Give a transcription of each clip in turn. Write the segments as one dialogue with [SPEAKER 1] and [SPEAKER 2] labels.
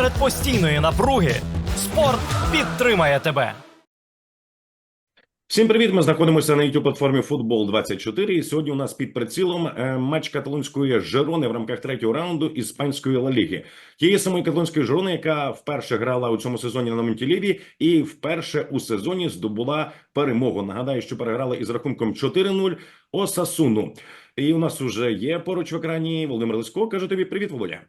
[SPEAKER 1] Серед постійної напруги спорт підтримає тебе.
[SPEAKER 2] Всім привіт! Ми знаходимося на youtube платформі Футбол 24 І сьогодні у нас під прицілом е, матч каталонської Жерони в рамках третього раунду іспанської Ла Ліги. Тієї самої каталонської Жерони, яка вперше грала у цьому сезоні на Монтіліві і вперше у сезоні здобула перемогу. Нагадаю, що переграла із рахунком 4-0 Осасуну. І у нас уже є поруч в екрані Володимир Лисько. Кажу тобі привіт, Володя.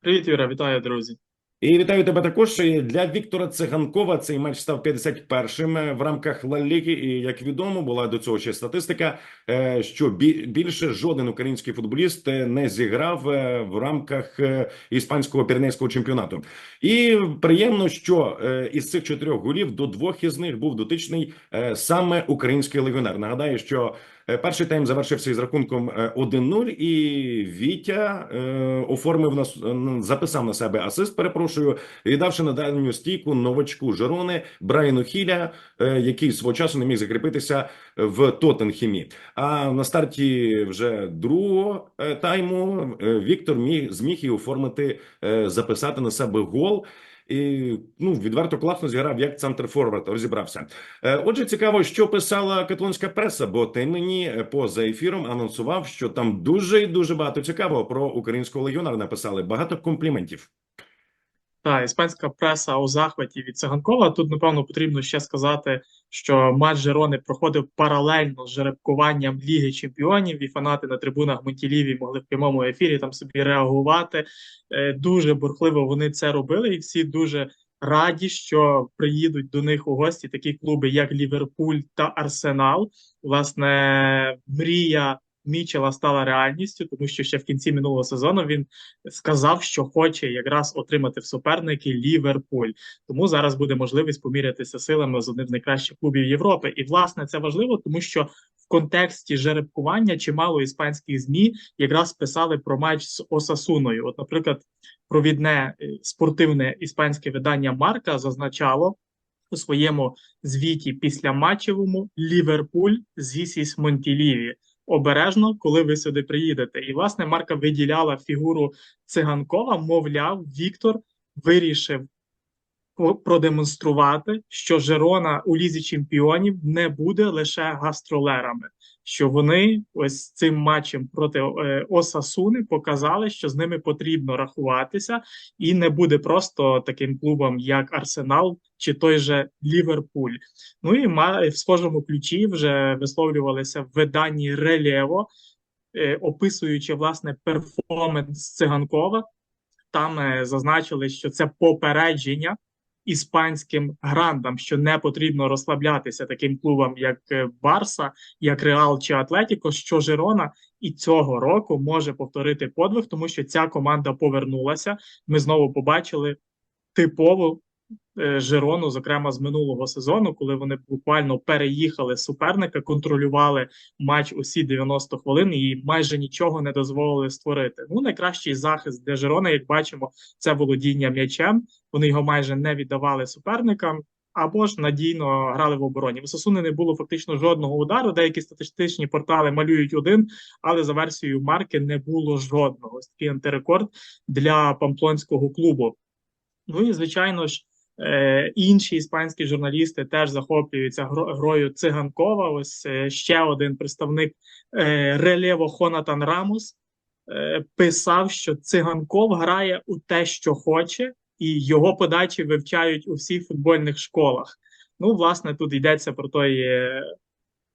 [SPEAKER 3] Привіт, Юра, вітаю, друзі.
[SPEAKER 2] І вітаю тебе також. Для Віктора Циганкова цей матч став 51-м в рамках Ла Ліги. І як відомо, була до цього ще статистика, е, що бі- більше жоден український футболіст е, не зіграв е, в рамках е, іспанського пірнейського чемпіонату. І приємно, що е, із цих чотирьох голів до двох із них був дотичний е, саме український легіонер. Нагадаю, що е, перший тайм завершився із рахунком е, 1-0, і Вітя е, оформив нас, е, записав на себе асист. Перепрошую, віддавши на дальню стійку новачку Жерони Брайану Хіля, е, який свого часу не міг закріпитися в Тоттенхемі. А на старті вже другого е, тайму е, Віктор міг зміг і оформити, е, записати на себе гол. І ну відверто класно зіграв як центр форвард розібрався. Е, Отже, цікаво, що писала каталонська преса, бо ти мені е, поза ефіром анонсував, що там дуже і дуже багато цікавого про українського легіонера написали. Багато компліментів.
[SPEAKER 3] Та іспанська преса у захваті від Циганкова. Тут, напевно, потрібно ще сказати, що матч Жерони проходив паралельно з жеребкуванням Ліги Чемпіонів, і фанати на трибунах Монтіліві могли в прямому ефірі там собі реагувати. Е, Дуже бурхливо вони це робили, і всі дуже раді, що приїдуть до них у гості такі клуби, як Ліверпуль та Арсенал. Власне, мрія. Мічела стала реальністю, тому що ще в кінці минулого сезону він сказав, що хоче якраз отримати в суперники Ліверпуль. Тому зараз буде можливість помірятися силами з одним з найкращих клубів Європи. І власне це важливо, тому що в контексті жеребкування чимало іспанських змі якраз писали про матч з Осасуною. От, наприклад, провідне е, спортивне іспанське видання Марка зазначало. У своєму звіті після матчевому Ліверпуль зісіс Монтіліві обережно, коли ви сюди приїдете. І власне Марка виділяла фігуру циганкова. Мовляв, Віктор вирішив продемонструвати, що Жерона у лізі чемпіонів не буде лише гастролерами. Що вони ось цим матчем проти е, Осасуни показали, що з ними потрібно рахуватися, і не буде просто таким клубом, як Арсенал чи той же Ліверпуль. Ну і в схожому ключі вже висловлювалися в виданні Релєво, е, описуючи власне перформанс циганкова. Там е, зазначили, що це попередження іспанським грандам, що не потрібно розслаблятися таким клубам, як е, Барса, як Реал чи Атлетіко, що Жирона і цього року може повторити подвиг, тому що ця команда повернулася. Ми знову побачили типову Жирону, зокрема з минулого сезону, коли вони буквально переїхали суперника, контролювали матч усі 90 хвилин і майже нічого не дозволили створити. Ну, найкращий захист для Жирони, як бачимо, це володіння м'ячем. Вони його майже не віддавали суперникам. Або ж надійно грали в обороні. В Сосуни не було фактично жодного удару. Деякі статистичні портали малюють один, але за версією марки не було жодного. Ось такий антирекорд для памплонського клубу. Ну і звичайно ж, е, інші іспанські журналісти теж захоплюються гро- грою циганкова. Ось е, ще один представник е, Релєво Хонатан Рамус е, писав, що циганков грає у те, що хоче, і його подачі вивчають у всіх футбольних школах. Ну, власне, тут йдеться про той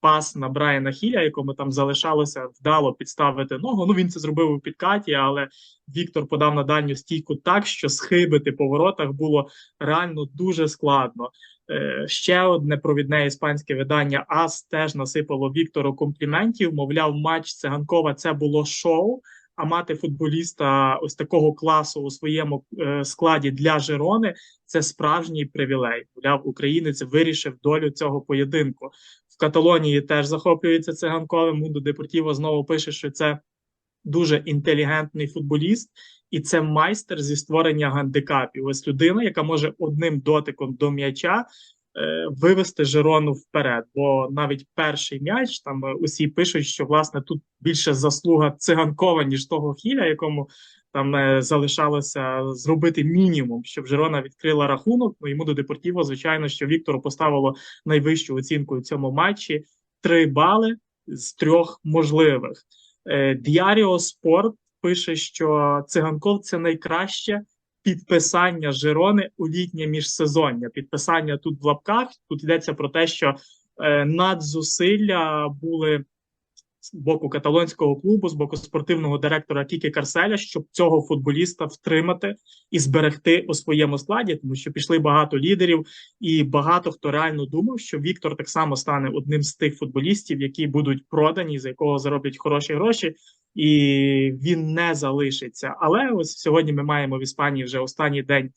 [SPEAKER 3] пас на Брайана Хіля, якому там залишалося вдало підставити ногу. Ну він це зробив у підкаті, але Віктор подав на дальню стійку так, що схибити по воротах було реально дуже складно. Е, ще одне провідне іспанське видання АС теж насипало Віктору компліментів. Мовляв, матч циганкова це було шоу. А мати футболіста ось такого класу у своєму е, складі для Жерони це справжній привілей. Мовляв, українець вирішив долю цього поєдинку. Каталонії теж захоплюється циганковим. Мундо Депортіво знову пише, що це дуже інтелігентний футболіст, і це майстер зі створення гандикапів. Ось людина, яка може одним дотиком до м'яча вивести Жерону вперед. Бо навіть перший м'яч там е, усі пишуть, що власне тут більше заслуга циганкова, ніж того хіля, якому Там е, залишалося зробити мінімум, щоб Жирона відкрила рахунок. Ну йому до Депортіво, звичайно, що Віктору поставило найвищу оцінку у цьому матчі: три бали з трьох можливих. Е, Діаріо Спорт пише, що циганков це найкраще підписання Жирони у літнє міжсезоння. Підписання тут в лапках. Тут йдеться про те, що е, надзусилля були з боку каталонського клубу, з боку спортивного директора Кікі Карселя, щоб цього футболіста втримати і зберегти у своєму складі, тому що пішли багато лідерів, і багато хто реально думав, що Віктор так само стане одним з тих футболістів, які будуть продані, за якого зароблять хороші гроші, і він не залишиться. Але ось сьогодні ми маємо в Іспанії вже останній день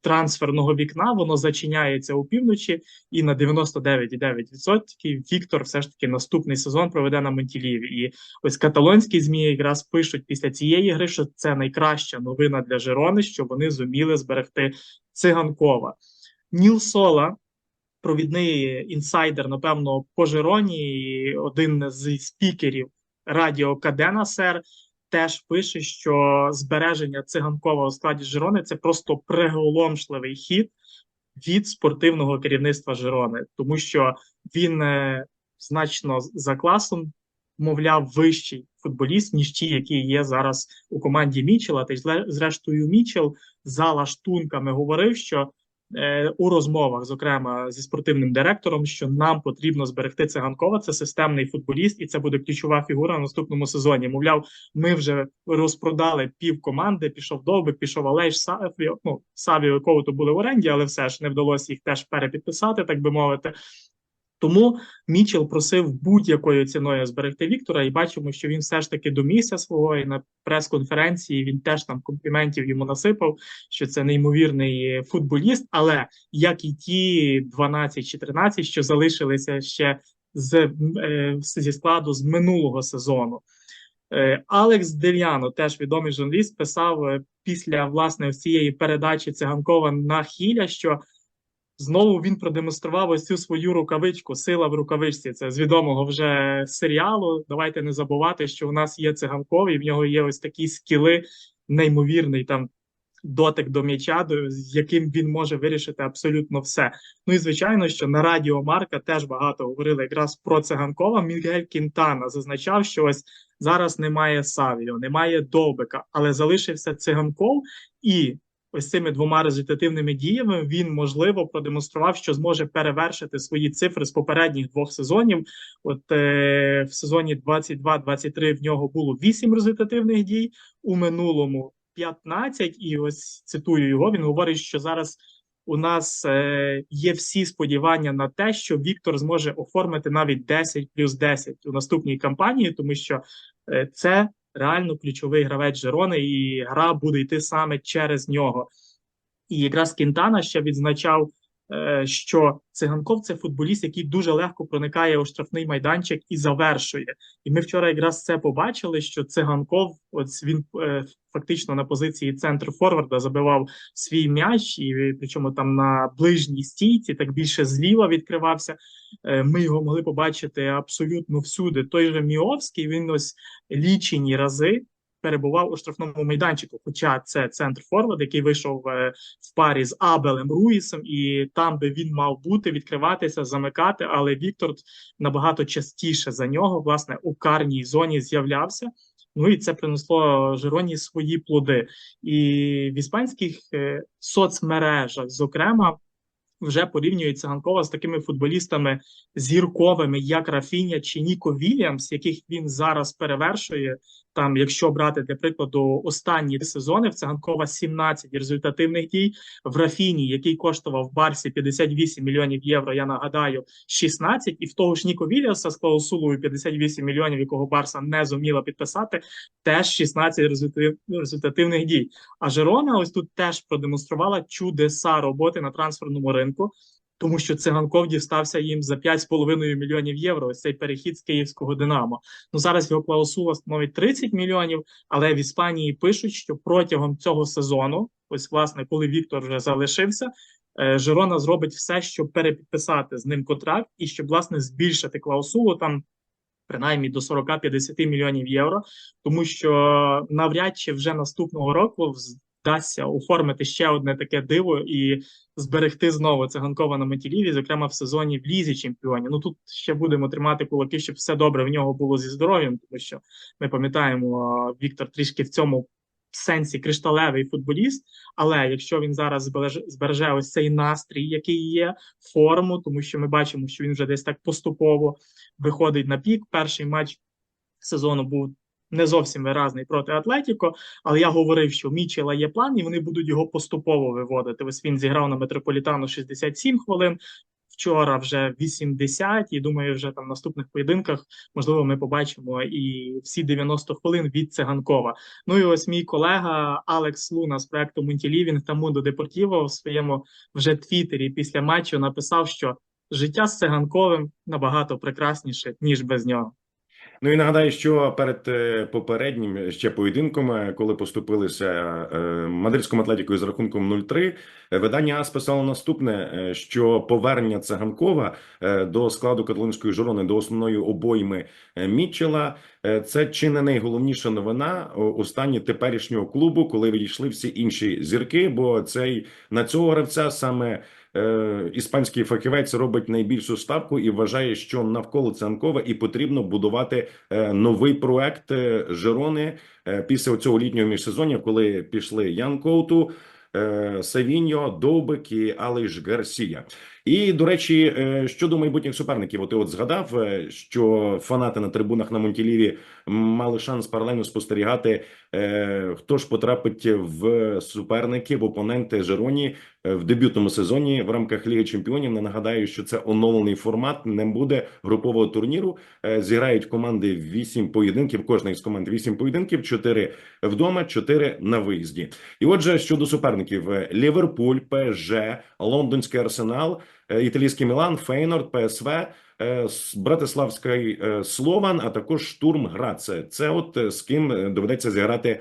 [SPEAKER 3] трансферного вікна. Воно зачиняється у півночі, і на 99,9% Віктор все ж таки наступний сезон проведе на Монтіліві. І ось каталонські змі якраз пишуть після цієї гри, що це найкраща новина для Жирони, що вони зуміли зберегти циганкова. Ніл Сола. Провідний інсайдер, напевно, по Жироні, і один з спікерів радіо Кадена Сер теж пише, що збереження циганкова у складі Жирони це просто приголомшливий хід від спортивного керівництва Жирони, тому що він е, значно за класом, мовляв, вищий футболіст, ніж ті, які є зараз у команді Мічела. Та й зрештою, Мічел за лаштунками говорив, що у розмовах, зокрема зі спортивним директором, що нам потрібно зберегти циганкова. Це системний футболіст, і це буде ключова фігура в наступному сезоні. Мовляв, ми вже розпродали пів команди. Пішов Довбик, пішов Олеш, Савіо. Ну Савіо, якого то були в оренді, але все ж не вдалося їх теж перепідписати, так би мовити. Тому Мічел просив будь-якою ціною зберегти Віктора, і бачимо, що він все ж таки домігся свого і на прес-конференції він теж там компліментів йому насипав, що це неймовірний футболіст. Але як і ті 12 чи 13, що залишилися ще з, е, зі складу з минулого сезону. Е, Алекс Дельяно, теж відомий журналіст, писав е, після власне цієї передачі циганкова на хіля, що знову він продемонстрував ось цю свою рукавичку, сила в рукавичці. Це з відомого вже серіалу. Давайте не забувати, що у нас є циганков, і в нього є ось такі скіли, неймовірний там дотик до м'яча, з яким він може вирішити абсолютно все. Ну і звичайно, що на радіо Марка теж багато говорили якраз про циганкова. Мігель Кінтана зазначав, що ось зараз немає Савіо, немає Довбика, але залишився циганков і. Ось цими двома результативними діями він можливо продемонстрував, що зможе перевершити свої цифри з попередніх двох сезонів. От е, в сезоні 22-23 в нього було 8 результативних дій, у минулому 15. І ось цитую його. Він говорить, що зараз у нас е, є всі сподівання на те, що Віктор зможе оформити навіть 10 плюс 10 у наступній кампанії, тому що е, це реально ключовий гравець Жерони, і гра буде йти саме через нього. І якраз Кінтана ще відзначав, що циганков це футболіст, який дуже легко проникає у штрафний майданчик і завершує. І ми вчора якраз це побачили, що циганков, ось він е, фактично на позиції центр форварда забивав свій м'яч, і причому там на ближній стійці, так більше зліва відкривався. Е, Ми його могли побачити абсолютно всюди. Той же Міовський він ось лічені рази перебував у штрафному майданчику. Хоча це центр форвард, який вийшов е, в парі з Абелем Руїсом, і там, де він мав бути, відкриватися, замикати. Але Віктор набагато частіше за нього, власне, у карній зоні з'являвся. Ну і це принесло Жироні свої плоди. І в іспанських е, соцмережах, зокрема, вже порівнюють Циганкова з такими футболістами зірковими, як Рафіня чи Ніко Вільямс, яких він зараз перевершує. Там, якщо брати для прикладу останні сезони, в Циганкова 17 результативних дій. В Рафіні, який коштував в Барсі 58 мільйонів євро, я нагадаю, 16, і в того ж Ніко Вільямса з клаусулою 58 мільйонів, якого Барса не зуміла підписати, теж 16 результатив- результативних дій. А Жерона ось тут теж продемонструвала чудеса роботи на трансферному ринку, тому що циганков дістався їм за 5,5 мільйонів євро. Ось цей перехід з київського Динамо. Ну зараз його клаусула становить 30 мільйонів, але в Іспанії пишуть, що протягом цього сезону, ось власне, коли Віктор вже залишився. е, Жирона зробить все, щоб перепідписати з ним контракт і щоб власне збільшити клаусулу там принаймні до 40-50 мільйонів євро, тому що навряд чи вже наступного року вдасться оформити ще одне таке диво і зберегти знову це циганкова на Метіліві, зокрема в сезоні в лізі чемпіонів. Ну тут ще будемо тримати кулаки, щоб все добре в нього було зі здоров'ям, тому що ми пам'ятаємо, Віктор трішки в цьому сенсі кришталевий футболіст. Але якщо він зараз збереже ось цей настрій, який є, форму, тому що ми бачимо, що він вже десь так поступово виходить на пік. Перший матч сезону був не зовсім виразний проти Атлетіко, але я говорив, що Мічела є план, і вони будуть його поступово виводити. Ось він зіграв на метрополітану 67 хвилин. Вчора вже 80, і думаю, вже там в наступних поєдинках можливо ми побачимо і всі 90 хвилин від циганкова. Ну і ось мій колега Алекс Луна з проекту Мунтілівінг та Мундо Депортіво в своєму вже твіттері після матчу написав, що життя з циганковим набагато прекрасніше ніж без нього.
[SPEAKER 2] Ну і нагадаю, що перед е, попереднім ще поєдинком, е, коли поступилися е, мадридському атлетікою з рахунком 0-3, е, видання АС писало наступне: е, що повернення Циганкова е, до складу каталонської жорони до основної обойми е, Мітчела е, це чи не найголовніша новина о- у стані теперішнього клубу, коли відійшли всі інші зірки. Бо цей на цього гравця саме. Е, Іспанський фахівець робить найбільшу ставку і вважає, що навколо Цанкова і потрібно будувати е, новий проект е, Жерони е, після цього літнього міжсезоння, коли пішли Ян Коуту, Савіньо, Довбик і Алиш Гарсія. І до речі, е, щодо майбутніх суперників, от ти от згадав, е, що фанати на трибунах на Монтіліві мали шанс паралельно спостерігати, е, хто ж потрапить в суперники в опоненти Жероні в дебютному сезоні в рамках Ліги Чемпіонів. Не нагадаю, що це оновлений формат. Не буде групового турніру. Зіграють команди вісім поєдинків. Кожна із команд вісім поєдинків, чотири вдома, чотири на виїзді. І отже, щодо суперників: Ліверпуль, ПСЖ, Лондонський Арсенал, італійський Мілан, Фейнорд, ПСВ. е, Братиславський е, Слован, а також Штурм Граце. Це от е, з ким е, доведеться зіграти е,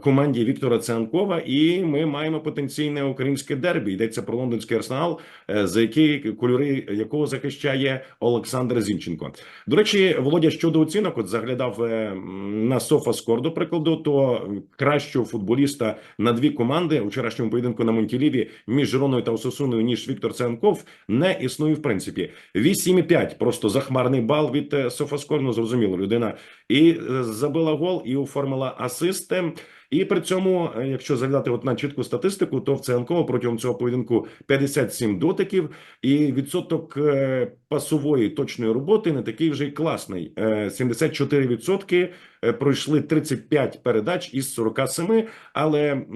[SPEAKER 2] команді Віктора Цианкова, і ми маємо потенційне українське дербі. Йдеться про лондонський арсенал, е, за які кольори якого захищає Олександр Зінченко. До речі, Володя щодо оцінок, от заглядав е, на Софаскор, до прикладу, то кращого футболіста на дві команди у вчорашньому поєдинку на Монтіліві між Жироною та Ососуною, ніж Віктор Цианков, не існує в принципі. 8,5 просто захмарний бал від е, Софаскор, ну зрозуміло, людина і е, забила гол, і оформила асист. Е, І при цьому, е, якщо заглядати от на чітку статистику, то в Цианкова протягом цього поєдинку 57 дотиків, і відсоток е, пасової точної роботи не такий вже й класний. Е, 74% е, пройшли 35 передач із 47, але.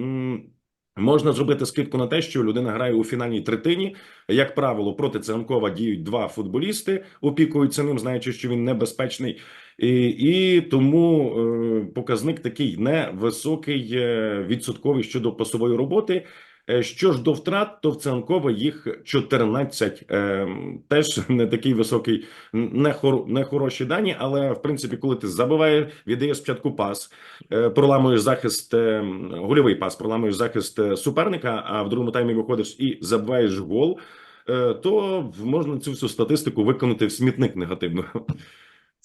[SPEAKER 2] Можна зробити скидку на те, що людина грає у фінальній третині. Як правило, проти Циганкова діють два футболісти, опікуються ним, знаючи, що він небезпечний, і, і тому е, показник такий невисокий е, відсотковий щодо пасової роботи. Е, Що ж до втрат, то в Циганкова їх 14. Е, теж не такий високий, не, хор, не хороші дані, але в принципі, коли ти забиваєш, віддаєш спочатку пас, е, проламуєш захист, гольовий пас, проламуєш захист суперника, а в другому таймі виходиш і забиваєш гол, то можна цю всю статистику виконати в смітник негативно.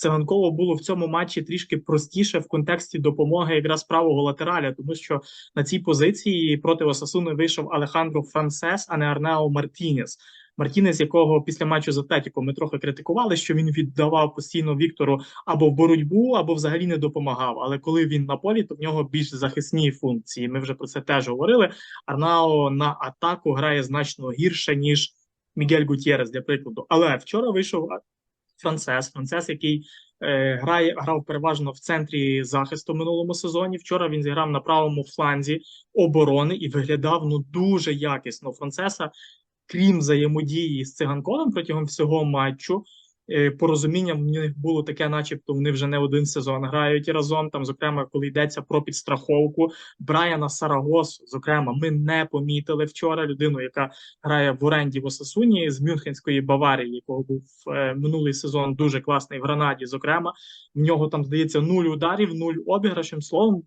[SPEAKER 3] Циганкову було в цьому матчі трішки простіше в контексті допомоги якраз правого латераля, тому що на цій позиції проти Осасуни вийшов Алехандро Франсес, а не Арнео Мартінес. Мартінес, якого після матчу з Атлетіко ми трохи критикували, що він віддавав постійно Віктору або в боротьбу, або взагалі не допомагав. Але коли він на полі, то в нього більш захисні функції. Ми вже про це теж говорили. Арнао на атаку грає значно гірше ніж Мігель Гутєрес, для прикладу. Але вчора вийшов Францес, Францес, який е, грає, грав переважно в центрі захисту минулому сезоні. Вчора він зіграв на правому фланзі оборони і виглядав ну дуже якісно. Францеса, крім взаємодії з циганковим протягом всього матчу. Е, Порозуміння в них було таке, начебто вони вже не один сезон грають разом. Там, зокрема, коли йдеться про підстраховку Брайана Сарагосу, зокрема, ми не помітили вчора людину, яка грає в оренді в Осасуні з Мюнхенської Баварії, якого був е, минулий сезон дуже класний в Гранаді. Зокрема, в нього там здається нуль ударів, нуль обіграшем. Словом,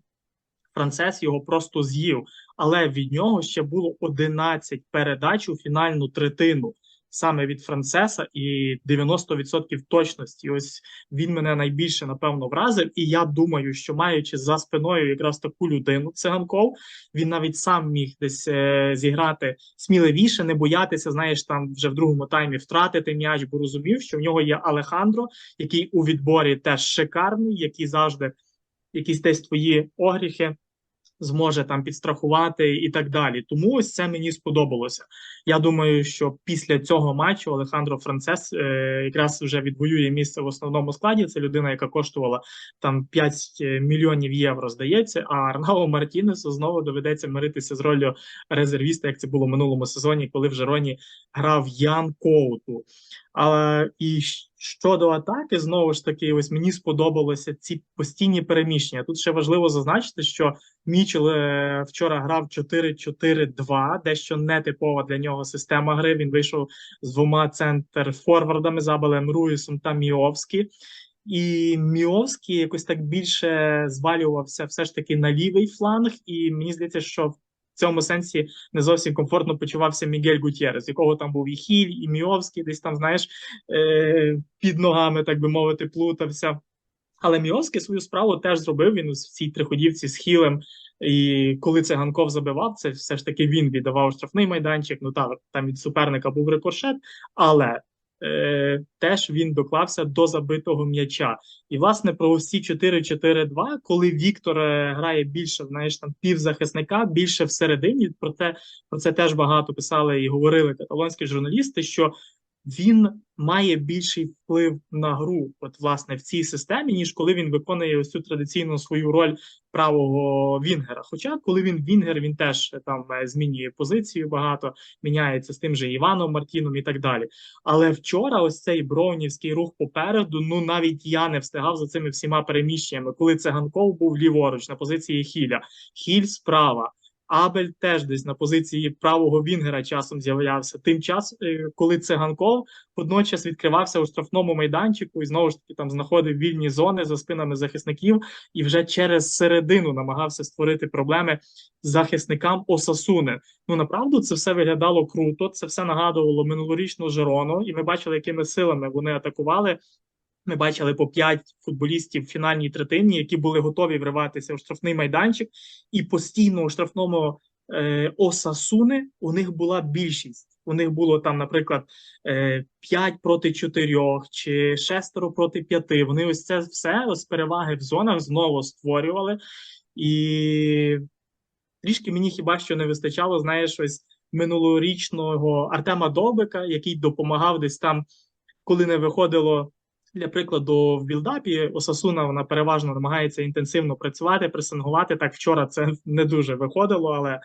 [SPEAKER 3] Францес його просто з'їв, але від нього ще було 11 передач у фінальну третину. Саме від Францеса і 90% точності. Ось він мене найбільше напевно вразив. І я думаю, що маючи за спиною якраз таку людину, циганков, він навіть сам міг десь е, зіграти сміливіше, не боятися, знаєш, там вже в другому таймі втратити м'яч, бо розумів, що в нього є Алехандро, який у відборі теж шикарний, який завжди якісь десь твої огріхи зможе там підстрахувати і так далі. Тому ось це мені сподобалося. Я думаю, що після цього матчу Олександро Францес е, якраз вже відвоює місце в основному складі. Це людина, яка коштувала там 5 мільйонів євро, здається. А Арнао Мартінесу знову доведеться миритися з ролью резервіста, як це було в минулому сезоні, коли в Жероні грав Ян Коуту. Але і щодо атаки, знову ж таки, ось мені сподобалося ці постійні переміщення. Тут ще важливо зазначити, що Мічел вчора грав 4-4-2, дещо нетипова для нього система гри. Він вийшов з двома центр-форвардами Забелем Руїсом та Міовські. І Міовський якось так більше звалювався все ж таки на лівий фланг, і мені здається, що в цьому сенсі не зовсім комфортно почувався Мігель Гутєрес, якого там був і Хіль, і Міовський, десь там, знаєш, е, під ногами, так би мовити, плутався. Але Міовський свою справу теж зробив. Він в цій триходівці з Хілем. І коли Циганков забивав, це все ж таки він віддавав штрафний майданчик. Ну так, там від суперника був рикошет, але е, теж він доклався до забитого м'яча. І власне про усі 4-4-2, коли Віктор е, грає більше, знаєш, там півзахисника, більше всередині. Про це про це теж багато писали і говорили каталонські журналісти. що він має більший вплив на гру, от власне в цій системі, ніж коли він виконує ось цю традиційну свою роль правого Вінгера. Хоча, коли він Вінгер, він теж е, там е, змінює позицію багато, міняється з тим же Іваном Мартіном і так далі. Але вчора, ось цей броунівський рух попереду, ну навіть я не встигав за цими всіма переміщеннями, коли Циганков був ліворуч на позиції Хіля, Хіль справа. Абель теж десь на позиції правого Вінгера часом з'являвся. Тим часом, е, коли Циганков водночас відкривався у штрафному майданчику і знову ж таки там знаходив вільні зони за спинами захисників і вже через середину намагався створити проблеми захисникам Осасуни. Ну направду це все виглядало круто. Це все нагадувало минулорічну Жерону, і ми бачили, якими силами вони атакували. Ми бачили по п'ять футболістів в фінальній третині, які були готові вриватися у штрафний майданчик, і постійно у штрафному е, Осасуни у них була більшість. У них було там, наприклад, е, 5 проти 4 чи шестеро проти 5. Вони ось це все ось переваги в зонах знову створювали. І трішки мені хіба що не вистачало, знаєш, ось минулорічного Артема Довбика, який допомагав десь там, коли не виходило. Для прикладу, в білдапі Осасуна вона переважно намагається інтенсивно працювати, пресингувати. Так вчора це не дуже виходило, але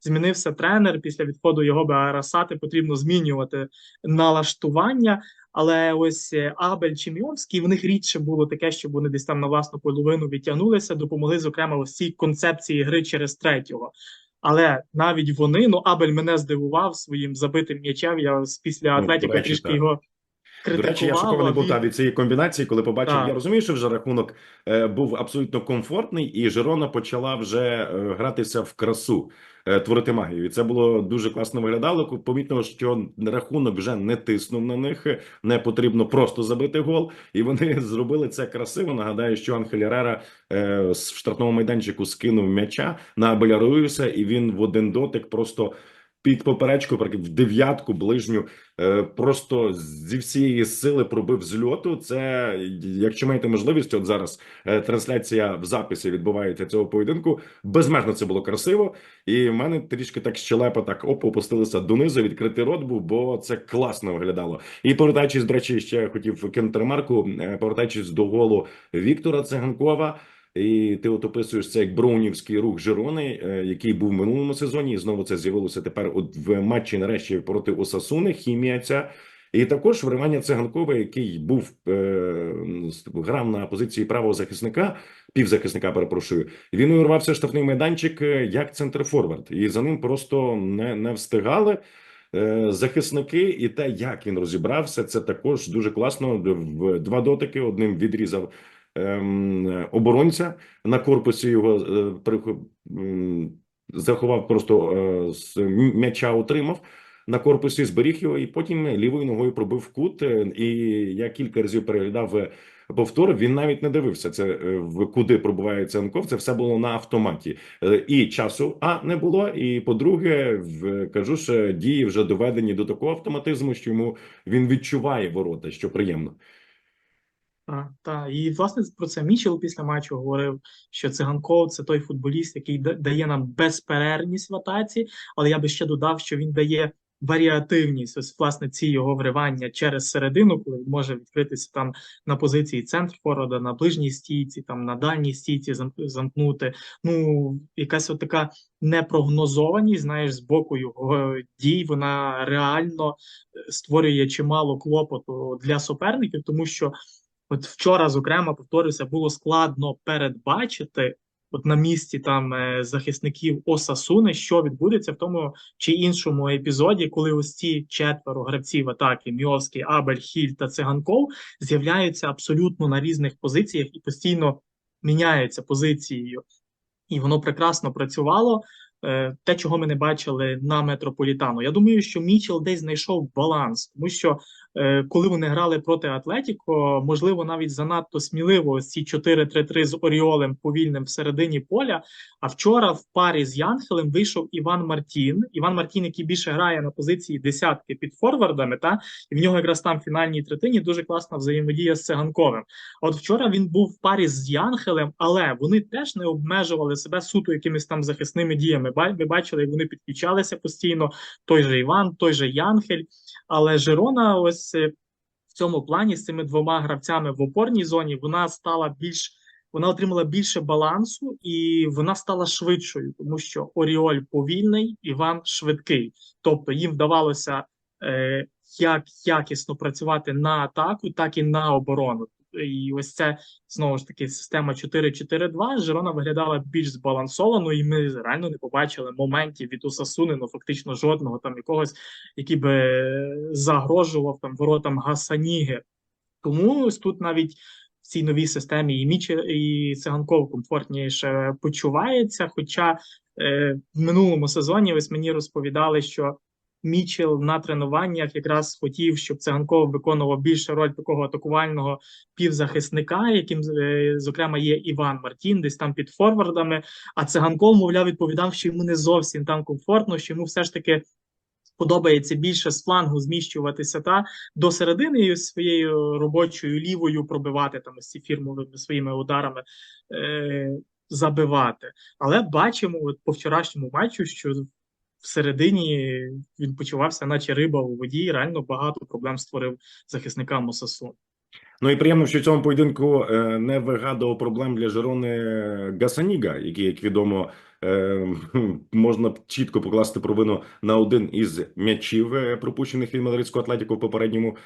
[SPEAKER 3] змінився тренер. Після відходу його Беарасати потрібно змінювати налаштування. Але ось е, Абель чи Міовський, в них рідше було таке, щоб вони десь там на власну половину відтягнулися, допомогли, зокрема, ось цій концепції гри через третього. Але навіть вони, ну Абель мене здивував своїм забитим м'ячем. Я після
[SPEAKER 2] Ну,
[SPEAKER 3] Атлетіко трішки
[SPEAKER 2] так.
[SPEAKER 3] його
[SPEAKER 2] До речі, я шокований був та від цієї комбінації, коли побачив.
[SPEAKER 3] Так.
[SPEAKER 2] Я розумію, що вже рахунок е, був абсолютно комфортний, і Жирона почала вже е, гратися в красу, е, творити магію. І це було дуже класно виглядало. Помітно, що рахунок вже не тиснув на них, не потрібно просто забити гол, і вони зробили це красиво. Нагадаю, що Анхель Рера е, в штрафному майданчику скинув м'яча на Абеля Руїса, і він в один дотик просто. Під поперечку, в дев'ятку ближню, е, просто зі всієї сили пробив з льоту. Це якщо маєте можливість, от зараз е, трансляція в записі відбувається цього поєдинку. Безмежно це було красиво, і в мене трішки так щелепа так оп, опустилися донизу. Відкритий рот був, бо це класно виглядало. І повертаючись, до речі, ще хотів кинути ремарку, е, повертаючись до голу Віктора Циганкова. І ти от описуєш це як броунівський рух Жирони, е, який був в минулому сезоні, і знову це з'явилося тепер от в матчі нарешті проти Осасуни. Хімія ця. І також вривання циганкова, який був е, грав на позиції правого захисника, півзахисника, перепрошую. Він увірвався в штрафний майданчик е, як центрфорвард, і за ним просто не, не встигали. е, Захисники і те, як він розібрався, це також дуже класно. В два дотики одним відрізав оборонця на корпусі його е, заховав, просто е, з м'яча отримав. на корпусі, зберіг його, і потім лівою ногою пробив кут. Е, І я кілька разів переглядав повтор. Він навіть не дивився це в куди пробуває Ценков. Це все було на автоматі. І часу а не було. І по-друге, кажу ж, дії вже доведені до такого автоматизму, що йому він відчуває ворота, що приємно.
[SPEAKER 3] Так, так. І власне про це Мічел після матчу говорив, що циганков це той футболіст, який дає нам безперервність в атаці, але я би ще додав, що він дає варіативність. Ось власне ці його вривання через середину, коли він може відкритися там на позиції центр форварда, на ближній стійці, там на дальній стійці замкнути. Ну, якась от така непрогнозованість, знаєш, з боку його дій, вона реально е, створює чимало клопоту для суперників, тому що. От вчора, зокрема, повторюся, було складно передбачити от на місці там е, захисників Осасуни, що відбудеться в тому чи іншому епізоді, коли ось ці четверо гравців атаки Міовський, Абель, Хіль та Циганков з'являються абсолютно на різних позиціях і постійно міняються позицією. І воно прекрасно працювало. Е, Те, чого ми не бачили на метрополітану. Я думаю, що Мічел десь знайшов баланс, тому що коли вони грали проти Атлетіко, можливо, навіть занадто сміливо ці 4-3-3 з Оріолем повільним всередині поля. А вчора в парі з Янхелем вийшов Іван Мартін. Іван Мартін, який більше грає на позиції десятки під форвардами, та і в нього якраз там в фінальній третині дуже класна взаємодія з Циганковим. От вчора він був в парі з Янхелем, але вони теж не обмежували себе суто якимись там захисними діями. Ми бачили, як вони підключалися постійно. Той же Іван, той же Янхель. Але Жирона, ось е, в цьому плані з цими двома гравцями в опорній зоні вона стала більш. Вона отримала більше балансу і вона стала швидшою, тому що Оріоль повільний, Іван швидкий. Тобто їм вдавалося е, як якісно працювати на атаку, так і на оборону. І ось це знову ж таки система 4-4-2. Жирона виглядала більш збалансовано, і ми реально не побачили моментів від Осасуни, ну фактично жодного там якогось, який би е, загрожував там воротам Гасаніги. Тому ось тут навіть в цій новій системі і Міче, і Циганков комфортніше почувається. Хоча е, в минулому сезоні ось мені розповідали, що Мічел на тренуваннях якраз хотів, щоб Циганков виконував більше роль такого атакувального півзахисника, яким е, зокрема є Іван Мартін, десь там під форвардами. А Циганков, мовляв, відповідав, що йому не зовсім там комфортно, що йому все ж таки подобається більше з флангу зміщуватися та до середини своєю робочою лівою пробивати там ось ці фірмовими своїми ударами. Е, Забивати, але бачимо от по вчорашньому матчу, що всередині він почувався, наче риба у воді, реально багато проблем створив захисникам Осасу.
[SPEAKER 2] Ну і приємно, що цьому поєдинку е, не вигадував проблем для Жирони Гасаніга, який, як відомо, е, можна чітко покласти провину на один із м'ячів, е, пропущених від мадридського атлетіку в попередньому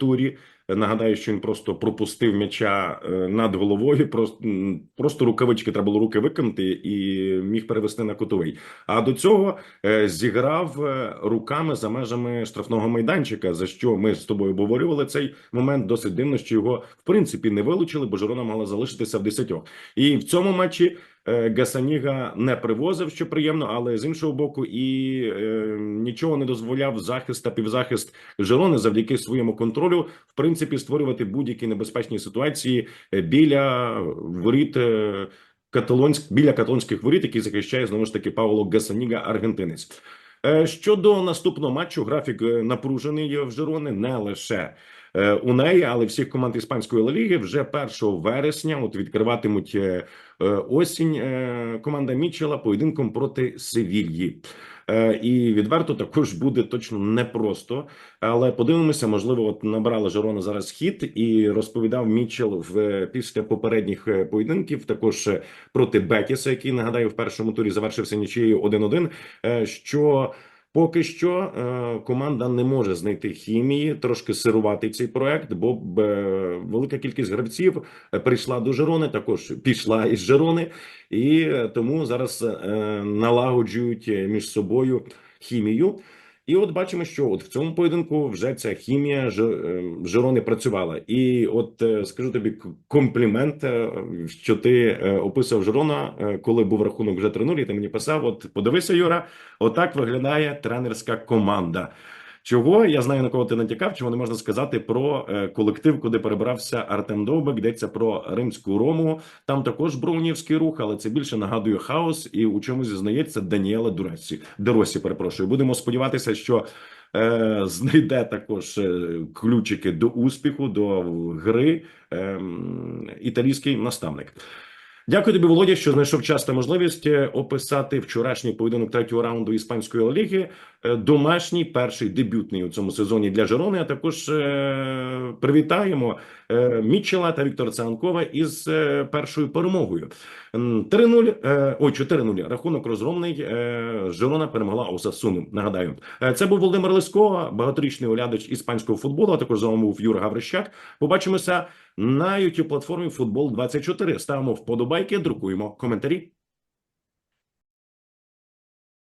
[SPEAKER 2] турі. Нагадаю, що він просто пропустив м'яча е, над головою. Просто просто рукавички треба було руки викинути і міг перевести на кутовий. А до цього е, зіграв е, руками за межами штрафного майданчика. За що ми з тобою обговорювали цей момент. Досить дивно, що його в принципі не вилучили, бо Жирона могла залишитися в десятьох. І в цьому матчі Гасаніга не привозив, що приємно, але з іншого боку, і е, нічого не дозволяв захист та півзахист Жирони завдяки своєму контролю, в принципі, створювати будь-які небезпечні ситуації е, біля воріт. е, Каталонськ біля каталонських воріт, які захищає знову ж таки Пауло Гасаніга, аргентинець. Е, Щодо наступного матчу, графік е, напружений в Жирони не лише е, у неї, але всіх команд іспанської Ліги вже 1 вересня. От відкриватимуть е, е, осінь е, команда Мічела поєдинком проти Севільї. Е, І відверто також буде точно непросто. Але подивимося, можливо, от набрала Жерона зараз хід і розповідав Мічел в після попередніх е, поєдинків, також е, проти Бетіса, який нагадаю в першому турі завершився нічиєю 1-1, е, що поки що е, команда не може знайти хімії, трошки сирувати цей проект, бо велика кількість гравців е, прийшла до Жерони, також пішла із Жерони, і е, тому зараз налагоджують між собою хімію. І от бачимо, що от в цьому поєдинку вже ця хімія Ж- не Жирони працювала. І от е, скажу тобі комплімент, е, що ти описав описував Жирона, е, коли був рахунок вже 3-0, і ти мені писав: от подивися, Юра, отак виглядає тренерська команда. Чого я знаю на кого ти натякав, чого не можна сказати про е, колектив, куди перебрався Артем Довбик. Йдеться про римську рому. Там також броунівський рух, але це більше нагадує хаос, і у чомусь зізнається Даніела Дуресі. Доросі. Перепрошую. Будемо сподіватися, що е, знайде також е, ключики до успіху, до гри е, італійський наставник. Дякую тобі, Володя, що знайшов час та можливість е, описати вчорашній поєдинок третього раунду іспанської Ліги. Е, Домашній перший дебютний у цьому сезоні для Жерони. А також е, привітаємо е, Мітчела та Віктора Циганкова із е, першою перемогою. М, 3-0, е, ой, 4-0. Рахунок розгромний. Жирона перемогла перемогла Осасуну. Нагадаю, це був Володимир Лиско, багаторічний оглядач іспанського футболу. А також з вами був Юра Гаврищак. Побачимося на youtube платформі Футбол 24 Ставимо вподобайки, друкуємо коментарі.